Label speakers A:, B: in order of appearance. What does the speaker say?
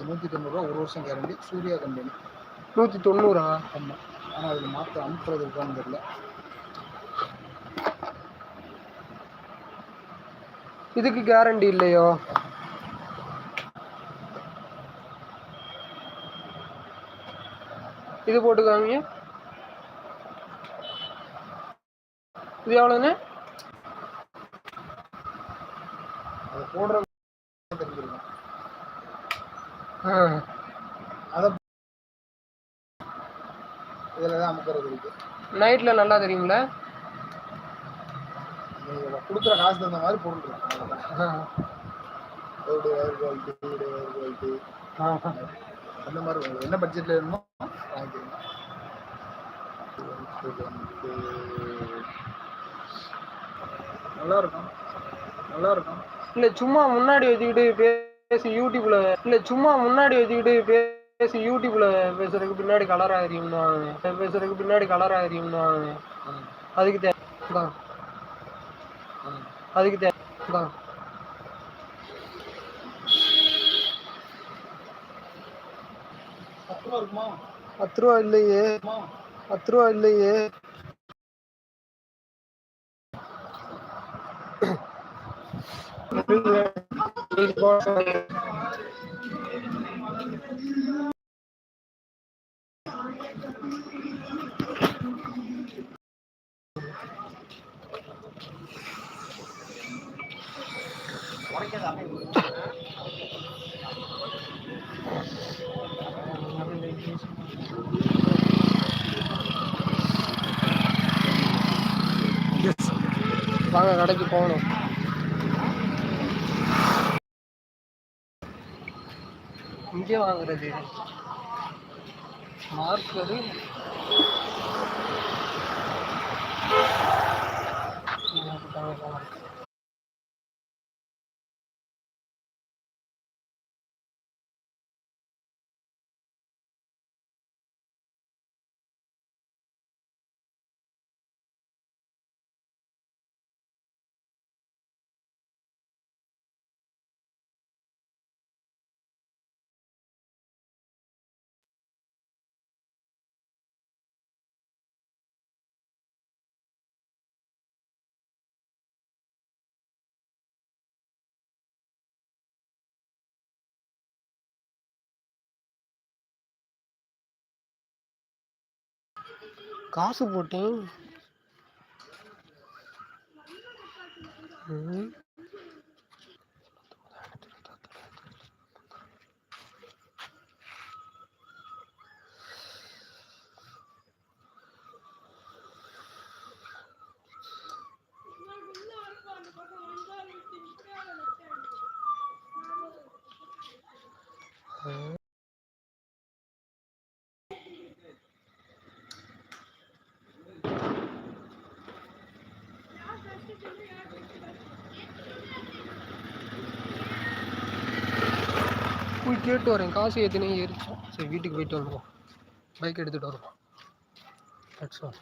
A: நூற்றி தொண்ணூறுரூவா ஒரு வருஷம் கேரண்டி சூர்யா கம்பெனி
B: நூற்றி தொண்ணூறா
A: ஆமாம் ஆனால் அதில் மாற்ற அனுப்புறது இருக்கான்னு தெரியல.
B: இதுக்கு கேரண்டி இல்லையோ? இது போட்டுக்காங்க. இது எவ்வளோண்ணே
A: அதை போடுற தெரிஞ்சிருக்கும்.
B: ஆ.
A: அதை இதில் தான் அமுக்கிறது இருக்கு.
B: நைட்டில் நல்லா தெரியுங்களா
A: நீங்கள் கொடுக்குற காசு தகுந்த மாதிரி பொருள் இருக்கு. ஒயர் குவாலிட்டி ஒரு ஒயர் குவாலிட்டி அந்த மாதிரி உங்களுக்கு என்ன பட்ஜெட்டில் வேணுமோ வாங்கிக்கிறீங்க நல்லா இருக்கும். நல்லா இருக்கும்.
B: இல்ல சும்மா முன்னாடி வச்சுக்கிட்டு பேசி யூடியூப்ல இல்ல சும்மா முன்னாடி வச்சுக்கிட்டு பேசி யூடியூப்ல பேசுறதுக்கு பின்னாடி கலர் ஆகிரியும்னா பேசுறதுக்கு பின்னாடி கலர் ஆகிரியும்னா அதுக்கு தே. அதுக்கு தே.
A: பத்து ரூபா
B: இல்லையே? பத்து ரூபா இல்லையே வாங்க கடைக்கு போகணும். இங்கே வாங்குறது மார்க்கரு காசு போட்டேன் ம். போய் கேட்டு வரேன். காசு ஏற்றினே ஏறிச்சோம் சரி வீட்டுக்கு போயிட்டு வருவோம் பைக் எடுத்துகிட்டு வருவோம். That's all